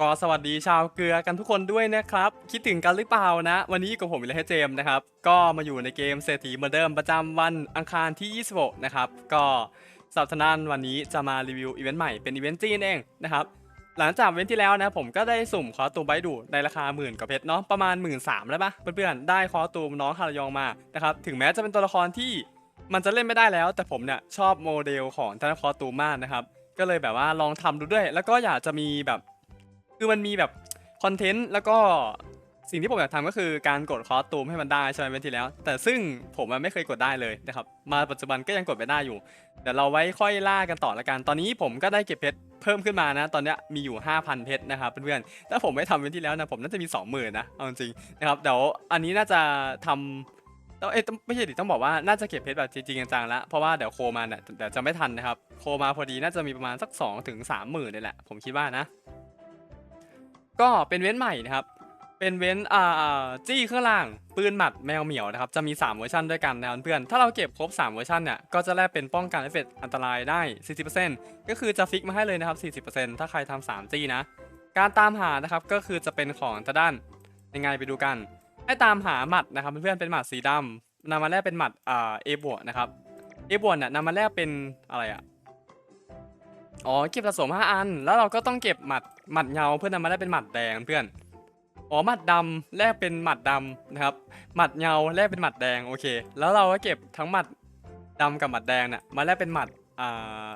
ก็สวัสดีชาวเกลือกันทุกคนด้วยนะครับ คิดถึงกันหรือเปล่านะ วันนี้กับผมเลยเจมส์นะครับ ก็มาอยู่ในเกมเศรษฐีเหมือนเดิมประจำวันอังคารที่ 26 นะครับ ก็สัปดาห์นั้นวันนี้จะมารีวิวอีเวนต์ใหม่เป็นอีเวนต์จีนเองนะครับ หลังจากเว้นที่แล้วนะผมก็ได้สุ่มคอตูมไบดูในราคาหมื่นกว่าเพชรเนาะประมาณ1 3ื่นสามแล้วปะเพื่อนๆได้คอตูมน้องคารยองมานะครับถึงแม้จะเป็นตัวละครที่มันจะเล่นไม่ได้แล้ว แต่ผมเนี่ยชอบโมเดลของท่านคอตูมมากนะครับก็เลยแบบว่าลองทำดูด้วย แล้วก็อยากจะมีแบบ คือมันมีแบบคอนเทนต์แล้วก็สิ่งที่ผมอยากทำก็คือการกดคอสตูมให้มันได้ใช่ไหมเป็นที่แล้ว แต่ซึ่งผมมันไม่เคยกดได้เลยนะครับ มาปัจจุบันก็ยังกดไม่ได้อยู่ เดี๋ยวเราไว้ค่อยล่ากันต่อละกัน ตอนนี้ผมก็ได้เก็บเพชรเพิ่มขึ้นมานะ ตอนนี้มีอยู่ 5,000 เพชรนะครับเพื่อนๆ ถ้าผมไม่ทำเป็นที่แล้วนะผมน่าจะมี 20,000นะเอาจริงนะครับ เดี๋ยวอันนี้น่าจะทำต้องเอ้ยไม่ใช่ดิต้องบอกว่าน่าจะเก็บเพชรแบบจริงๆจังๆแล้วเพราะว่าเดี๋ยวโคมาเนี่ยเดี๋ยวจะไม่ทันนะครับ โคมาพอดีน่าจะมีประมาณสัก2-30,000นี่แหละผมคิดว่านะ ก็เป็นเว้นใหม่นะครับ เป็นเว้นอ่าจี้เครื่องล่าง ปืนหมัดแมวเหมียวนะครับ จะมี 3 เวอร์ชันด้วยกันนะเพื่อน ถ้าเราเก็บครบ 3 เวอร์ชันเนี่ย ก็จะแลกเป็นป้องกันเอฟเฟกต์อันตรายได้ 40%ก็คือจะฟิกมาให้เลยนะครับ 40%ถ้าใครทำ3จี้นะ การตามหานะครับ ก็คือจะเป็นของทางด้านยังไงไปดูกัน ให้ตามหาหมัดนะครับเพื่อนๆเป็นหมัดสีดำนำมาแลกเป็นหมัดอ่าเอบวกนะครับเอบวกเนี่ยนำมาแลกเป็นอะไรอะอ๋อเก็บสะสม 5 อัน แล้วเราก็ต้องเก็บหมัด หมัดเงาเพื่อนำมาได้เป็นหมัดแดงเพื่อนอ๋อหมัดดำแลกเป็นหมัดดำนะครับหมัดเงาแลกเป็นหมัดแดงโอเค แล้วเราก็เก็บทั้งหมัดดำกับหมัดแดงเนี่ยมาแลกเป็นหมัดอ่า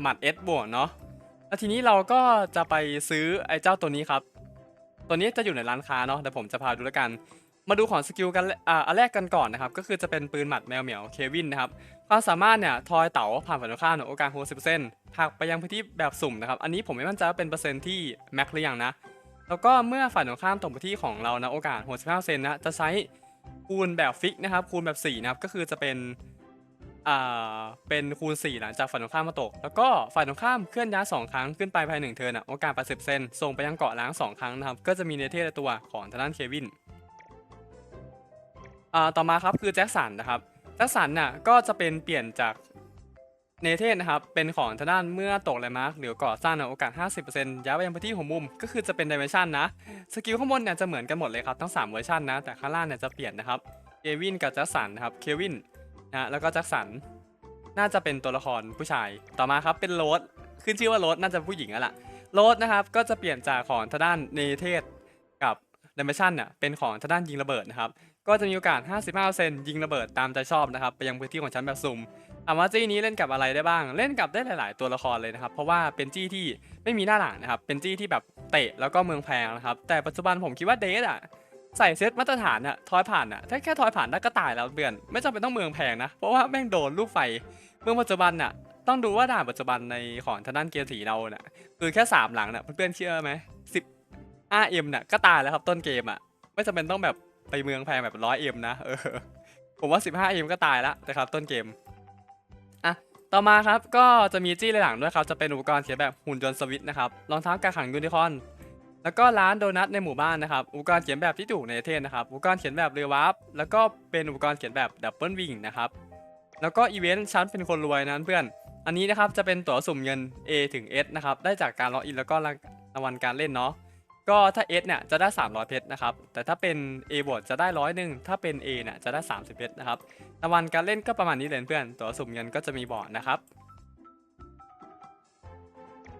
หมัดเอสบวกเนาะแล้วทีนี้เราก็จะไปซื้อไอ้เจ้าตัวนี้ครับ ตัวนี้จะอยู่ในร้านค้าเนาะเดี๋ยวผมจะพาดูแล้วกัน มาดูของสกิลกันอ่าอันแรกกันก่อนนะครับ ก็คือจะเป็นปืนหมัดแมวเหมียวเควินนะครับความสามารถเนี่ยทอยเต๋าผ่านฝั่งตรงข้ามเนี่ยโอกาส60%ผลักไปยังพื้นที่แบบสุ่มนะครับ อันนี้ผมไม่มั่นใจว่าเป็นเปอร์เซ็นต์ที่แม็กหรือยังนะ แล้วก็เมื่อฝ่ายตรงข้ามตกพื้นที่ของเรานะโอกาส65%นะจะใช้คูณแบบฟิกนะครับคูณแบบ4นะครับก็คือจะเป็นอ่าเป็นคูณ 4 หลังจากฝ่ายตรงข้ามมาตก แล้วก็ฝ่ายตรงข้ามเคลื่อนย้าย2ครั้งขึ้นไปภายในหนึ่งเทิร์นอะโอกาส80%ส่งไปยังเกาะล้าง 2 ครั้งนะครับก็จะมีเนเธอร์ตัวของทางด้านเควิน อ่าต่อมาครับคือแจ็คสันนะครับแจ็คสันน่ะก็จะเป็นเปลี่ยนจากเนเธอร์นะครับเป็นของทางด้านเมื่อตกแลนด์มาร์กหรือก่อสร้างในโอกาส 50%ย้ายไปยังพื้นที่หัวมุม ก็คือจะเป็นดิเมชันนะสกิลข้างบนเนี่ยจะเหมือนกันหมดเลยครับทั้ง 3 เวอร์ชันนะ แต่ข้างล่างเนี่ยจะเปลี่ยนนะครับเควินกับแจ็คสันนะครับเควินนะแล้วก็แจ็คสันน่าจะเป็นตัวละครผู้ชายต่อมาครับเป็นโรสขึ้นชื่อว่าโรสน่าจะผู้หญิงแล้วล่ะโรสนะครับก็จะเปลี่ยนจากของทางด้านเนเธอร์กับดิเมชันเนี่ยเป็นของทางด้านยิงระเบิดนะครับ ก็จะมีโอกาส 55%ยิงระเบิดตามใจชอบนะครับไปยังพื้นที่ของชั้นแบบสุ่มถามว่าจี้นี้เล่นกับอะไรได้บ้าง เล่นกับได้หลาย ๆ ตัวละครเลยนะครับเพราะว่าเป็นจี้ที่ไม่มีหน้าหลังนะครับเป็นจี้ที่แบบเตะแล้วก็เมืองแพงนะครับแต่ปัจจุบันผมคิดว่าเดทอะใส่เซตมาตรฐานอะทอยผ่านอะถ้าแค่ทอยผ่านได้ก็ตายแล้วเบื่อนไม่จำเป็นต้องเมืองแพงนะเพราะว่าแม่งโดนลูกไฟเมืองปัจจุบันน่ะต้องดูว่าด่านปัจจุบันในของทางด้านเกียร์สีเราเนี่ยคือแค่สามหลังน่ะเพื่อนๆเชื่อไหมสิบ 5M เนี่ยก็ตายแล้วครับต้นเกมอะไม่จำเป็นต้องแบบ ไปเมืองแพงแบบ 100M นะเออผมว่า 15M ก็ตายแล้วนะครับต้นเกมอะต่อมาครับก็จะมีจี้หลังด้วยครับจะเป็นอุปกรณ์เขียนแบบหุ่นยนต์สวิตนะครับรองเท้ากาขังยูนิคอนแล้วก็ร้านโดนัทในหมู่บ้านนะครับ อุปกรณ์เขียนแบบที่ถูกในประเทศนะครับ อุปกรณ์เขียนแบบเรือวาร์ปแล้วก็เป็นอุปกรณ์เขียนแบบดับเบิลวิงนะครับ แล้วก็อีเวนต์ชั้นเป็นคนรวยนั้นเพื่อน อันนี้นะครับจะเป็นตั๋วสุ่มเงิน A ถึง S นะครับ ได้จากการล็อกอินแล้วก็รางวัลการเล่นเนาะ ก็ถ้า S เนี่ยจะได้ 300 เพชรนะครับ แต่ถ้าเป็น A บวกจะได้ร้อยหนึ่งถ้าเป็น A เนี่ยจะได้ 30 เพชรนะครับรางวัลการเล่นก็ประมาณนี้เลยเพื่อน ตัวสุ่มเงินก็จะมีบอร์ดนะครับ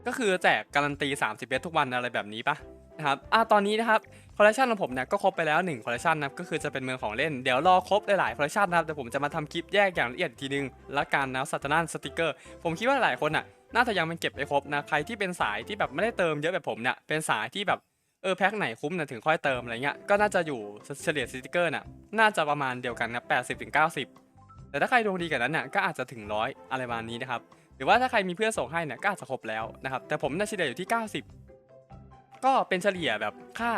ก็คือแจกการันตี 30 เพชรทุกวันอะไรแบบนี้ปะนะครับอะตอนนี้นะครับคอลเลคชันของผมเนี่ยก็ครบไปแล้ว1คอลเลคชันนะครับก็คือจะเป็นเมืองของเล่น เดี๋ยวรอครบหลายๆคอลเลคชันนะครับแต่ผมจะมาทำคลิปแยกอย่างละเอียดอีกทีนึง และการนะสัตว์นั่นสติกเกอร์ ผมคิดว่าหลายคนอะน่าจะยังไม่เก็บไปครบนะ ใครที่เป็นสายที่แบบไม่ได้เติมเยอะแบบผมเนี่ย เป็นสายที่แบบ เออแพ็คไหนคุ้มนะถึงค่อยเติมอะไรเงี้ยก็น่าจะอยู่เฉลี่ยสติกเกอร์น่ะน่าจะประมาณเดียวกันนะ80ถึง90แต่ถ้าใครดวงดีกว่านั้นน่ะก็อาจจะถึงร้อยอะไรประมาณนี้นะครับหรือว่าถ้าใครมีเพื่อนส่งให้เนี่ยก็อาจจะครบแล้วนะครับแต่ผมน่าเฉลี่ยอยู่ที่ 90 ก็เป็นเฉลี่ยแบบค่า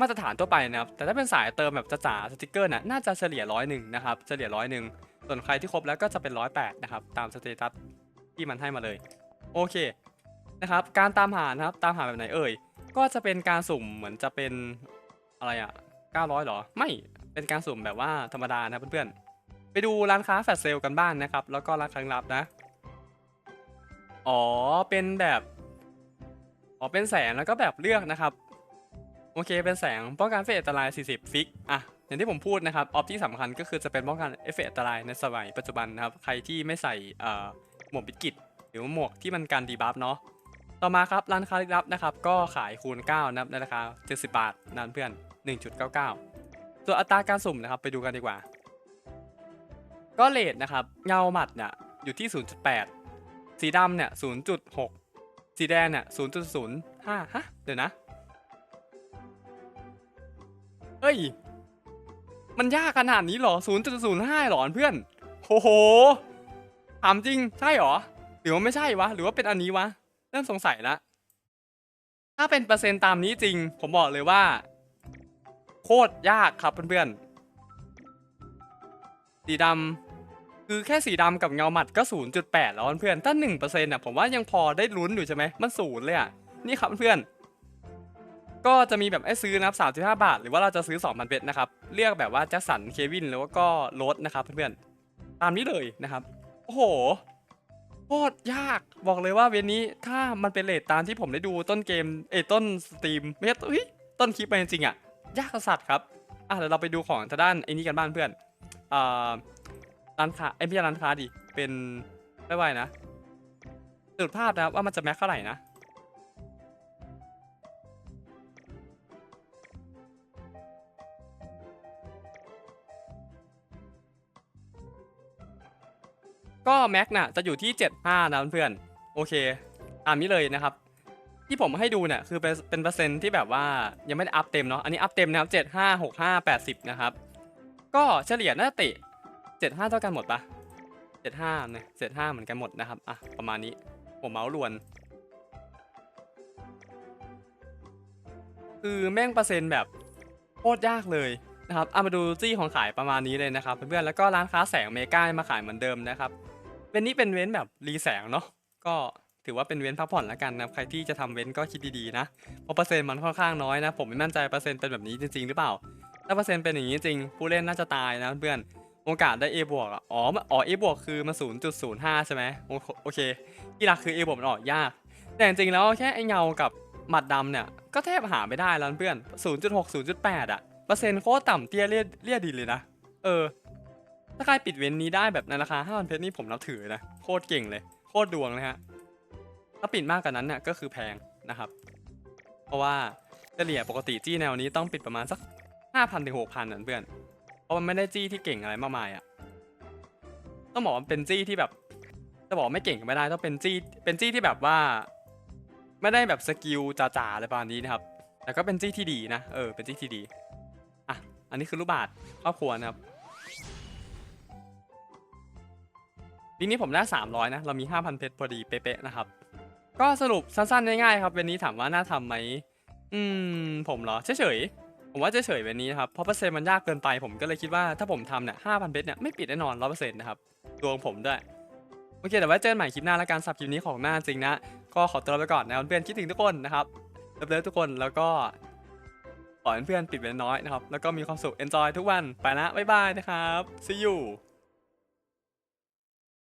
มาตรฐานทั่วไปนะครับแต่ถ้าเป็นสายเติมแบบจ๋าสติกเกอร์น่ะน่าจะเฉลี่ยร้อยหนึ่งนะครับเฉลี่ยร้อยหนึ่งส่วนใครที่ครบแล้วก็จะเป็นร้อยแปดนะครับตามสเตตัสที่มันให้มาเลยโอเคนะครับการตามหานะครับตามหาแบบไหนเอ่ย ก็จะเป็นการสุ่มเหมือนจะเป็นอะไรอะ900หรอ ไม่เป็นการสุ่มแบบว่าธรรมดานะเพื่อนๆ ไปดูร้านค้าแฟลชเซลกันบ้างนะครับ แล้วก็ร้านค้าลับนะ อ๋อเป็นแบบอ๋อเป็นแสงแล้วก็แบบเลือกนะครับ โอเคเป็นแสงป้องกันเฟเฟกต์อันตราย 40 ฟิกอะอย่างที่ผมพูดนะครับออฟที่สำคัญก็คือจะเป็นป้องกันเอฟเฟกต์อันตรายในสมัยปัจจุบันนะครับ ใครที่ไม่ใส่หมวกบิดกิตหรือหมวกที่มันกันดีบัฟเนาะ ต่อมาครับร้านค้าลึกลับนะครับก็ขายคูณ9นะครับในราคา 70 บาทนั่นเพื่อน 1.99 ส่วนอัตราการสุ่มนะครับไปดูกันดีกว่า ก็เลทนะครับเงาหมัดเนี่ยอยู่ที่ 0.8 สีดำเนี่ย 0.6 สีแดงเนี่ย 0.05 ฮะ เดี๋ยวนะ เฮ้ย มันยากขนาดนี้หรอ 0.05 หรอเพื่อนโอ้โหถามจริงใช่หรอ หรือว่าไม่ใช่วะ หรือว่าเป็นอันนี้วะ ริ่มสงสัยละ ถ้าเป็นเปอร์เซ็นต์ตามนี้จริง ผมบอกเลยว่า โคตรยากครับเพื่อนๆ สีดำคือแค่สีดำกับเงาหมัดก็ 0.8 แล้วเพื่อนๆ ถ้า1%อะผมว่ายังพอได้ลุ้นอยู่ใช่ไหม มันศูนย์เลยอะ นี่ครับเพื่อนก็จะมีแบบให้ซื้อนะครับ35บาท หรือว่าเราจะซื้อ2,000เบ็ดนะครับ เลือกแบบว่าแจ็คสัน เควินหรือว่าก็โรสนะครับเพื่อนๆ ตามนี้เลยนะครับ โอ้โห โคตรยากบอกเลยว่าเวนนี้ถ้ามันเป็นเลทตามที่ผมได้ดูต้นเกมเอต้นสตรีมไม่ใช่ต้นคลิปมาจริงๆอะ ยากสัตว์ครับอะเดี๋ยวเราไปดูของทางด้านไอ้นี้กันบ้างเพื่อนอ่าร้านค้าไอ้ยไม่ใช่ร้านค้าดิเป็นไม่ไหวนะสรุปภาพนะครับว่ามันจะแม็กเท่าไหร่นะ ก็แม็กน่ะจะอยู่ที่ 75 นะเพื่อนโอเคตามนี้เลยนะครับ ที่ผมให้ดูเนี่ยคือเป็นเป็นเปอร์เซ็นต์ที่แบบว่ายังไม่ได้อัพเต็มเนาะอันนี้อัพเต็มนะครับ 75 65 80 นะครับ ก็เฉลี่ยน่าจะเตะ75 เท่ากันหมดปะ75เนี่ย75 เหมือนกันหมดนะครับอะประมาณนี้ผมเมาส์ลวน คือแม่งเปอร์เซ็นต์แบบโคตรยากเลยนะครับเอามาดูจี้ของขายประมาณนี้เลยนะครับเพื่อนๆแล้วก็ร้านค้าแสงเมกามาขายเหมือนเดิมนะครับ เว้นนี้เป็นเว้นแบบรีแสงเนาะก็ถือว่าเป็นเว้นพักผ่อนล้วกันนะใครที่จะทำเว้นก็คิดดีๆนะเพราะเปอร์เซ็นต์มันค่อนข้างน้อยนะ ผมไม่มั่นใจเปอร์เซ็นต์เป็นแบบนี้จริงๆหรือเปล่า ถ้าเปอร์เซ็นต์เป็นอย่างนี้จริงผู้เล่นน่าจะตายนะเพื่อนโอกาสได้ A บวกอ๋ออ๋อ A บวกคือมา0.05 ใช่ไหมโอโอเคที่หลักคือ A บวกมันออกยาก แต่จริงๆแล้วแค่ไอเงากับหมัดดำเนี่ย ก็แทบหาไม่ได้แล้วเพื่อน 0.6 0.8 อะ เปอร์เซ็นต์โคตรต่ำเตี้ยเลี่ยเลี่ยดินเลยนะ เออ ถ้าใครปิดเว้นนี้ได้แบบในราคา5,000เพชรนี่ผมนับถือนะโคตรเก่งเลย โคตรดวงเลยฮะถ้าปิดมากกว่านั้นเนี่ยก็คือแพงนะครับ เพราะว่าเฉลี่ยปกติจี้แนวนี้ต้องปิดประมาณสัก5,000ถึง6,000นั่นเพื่อนเพราะมันไม่ได้จี้ที่เก่งอะไรมากมายอะต้องบอกว่ามันเป็นจี้ที่แบบจะบอกไม่เก่งก็ไม่ได้ต้องเป็นจี้เป็นจี้ที่แบบว่า ไม่ได้แบบสกิลจ๋าๆอะไรประมาณนี้นะครับแต่ก็เป็นจี้ที่ดีนะเออเป็นจี้ที่ดีอะอันนี้คือรูปบาทครอบครัวนะครับ ปีนี้ผมได้300นะเรามี 5,000เพชรพอดีเป๊ะๆนะครับ ก็สรุปสั้นๆง่ายๆครับเวันนี้ถามว่าน่าทำไหมอืมผมเหรอเฉยๆผมว่าเฉยๆเวันนี้นะครับเพราะเปอร์เซ็นต์มันยากเกินไปผมก็เลยคิดว่าถ้าผมทำเนี่ย5,000เพชรเนี่ยไม่ปิดแน่นอน100%นต์นะครับดวงผมด้วยโอเคเดี๋ยวไว้เจอกันใหม่คลิปหน้าแล้วกันสับคลิปนี้ของหน้าจริงนะก็ขอตัวไปก่อนนะเพื่อนๆคิดถึงทุกคนนะครับเลิฟๆทุกคนแล้วก็ขอให้เพื่อนๆปิดเว้นน้อยนะครับแล้วก็มีความสุข enjoy ทุกวันไปนะบ๊ายบายนะครับ see you